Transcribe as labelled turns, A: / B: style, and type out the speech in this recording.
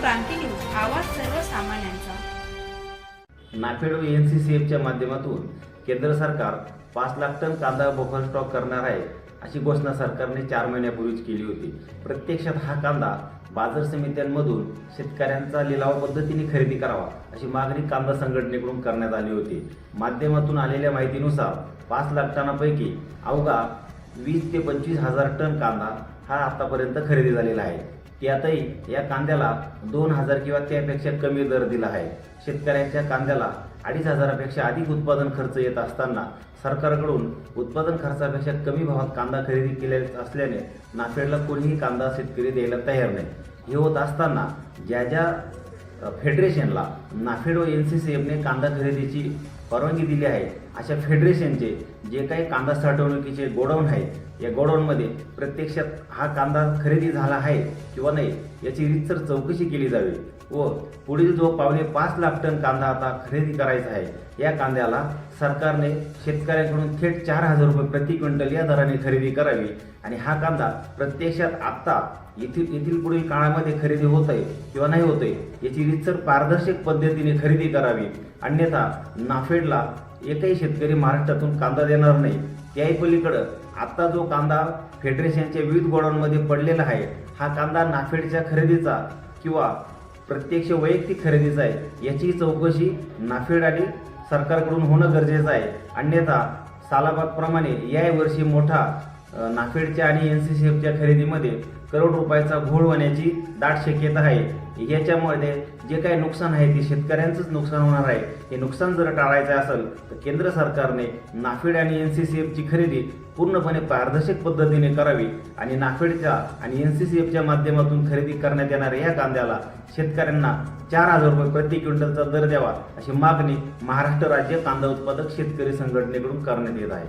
A: क्रांती news आवाज सर्वसामान्यांचा.
B: नाफेड व एन सी सी एफच्या माध्यमातून केंद्र सरकार पाच लाख टन कांदा बफर स्टॉक करणार आहे अशी घोषणा सरकारने चार महिन्यापूर्वीच केली होती. प्रत्यक्षात हा कांदा बाजार समित्यांमधून शेतकऱ्यांचा लिलाव पद्धतीने खरेदी करावा अशी मागणी कांदा संघटनेकडून करण्यात आली होती. माध्यमातून आलेल्या माहितीनुसार पाच लाख टनापैकी अवघा वीस ते पंचवीस हजार टन कांदा हा आतापर्यंत खरेदी झालेला आहे. यातही या कांद्याला दोन हजार किंवा त्यापेक्षा कमी दर दिला आहे. शेतकऱ्यांच्या कांद्याला अडीच हजारापेक्षा अधिक उत्पादन खर्च येत असताना सरकारकडून उत्पादन खर्चापेक्षा कमी भावात कांदा खरेदी केल्या असल्याने नाफेडला कोणीही कांदा शेतकरी द्यायला तयार नाही. हे होत असताना ज्या ज्या फेडरेशनला. नाफेडो एन सी सी एफने कांदा खरेदीची परवानगी दिली आहे. अशा फेडरेशनचे जे काही कांदा साठवणुकीचे गोडाऊन आहेत या गोडाऊनमध्ये प्रत्यक्षात हा कांदा खरेदी झाला आहे किंवा नाही याची रीतसर चौकशी केली जावी व पुढील जो पावणे पाच लाख टन कांदा आता खरेदी करायचा आहे या कांद्याला सरकारने शेतकऱ्याकडून थेट चार हजार रुपये प्रति क्विंटल या दराने खरेदी करावी. आणि हा कांदा प्रत्यक्षात आत्ता येथील येथील पुढील काळामध्ये खरेदी होत आहे किंवा नाही होत आहे याची रितसर पारदर्शक पद्धतीने खरेदी करावी. अन्यथा नाफेडला एकही शेतकरी महाराष्ट्रातून कांदा देणार नाही. त्याही पलीकडं आत्ता जो कांदा फेडरेशनच्या विविध गोडाऊनमध्ये पडलेला आहे हा कांदा नाफेडच्या खरेदीचा किंवा प्रत्यक्ष वैयक्तिक खरेदीचा आहे याची चौकशी नाफेड आणि सरकारकडून होणं गरजेचं आहे. अन्यथा सालाबादप्रमाणे याही वर्षी मोठा नाफेडच्या आणि एन सी सी एफच्या खरेदीमध्ये करोड रुपयाचा घोळ होण्याची दाट शक्यता आहे. याच्यामध्ये जे काही नुकसान आहे ते शेतकऱ्यांचंच नुकसान होणार आहे. हे नुकसान जर टाळायचं असेल तर केंद्र सरकारने नाफेड आणि एन सी सी एफची खरेदी पूर्णपणे पारदर्शक पद्धतीने करावी आणि नाफेडच्या आणि एन सी सी एफच्या माध्यमातून खरेदी करण्यात येणाऱ्या या कांद्याला शेतकऱ्यांना चार हजार रुपये प्रति क्विंटलचा दर द्यावा अशी मागणी महाराष्ट्र राज्य कांदा उत्पादक शेतकरी संघटनेकडून करण्यात येत आहे.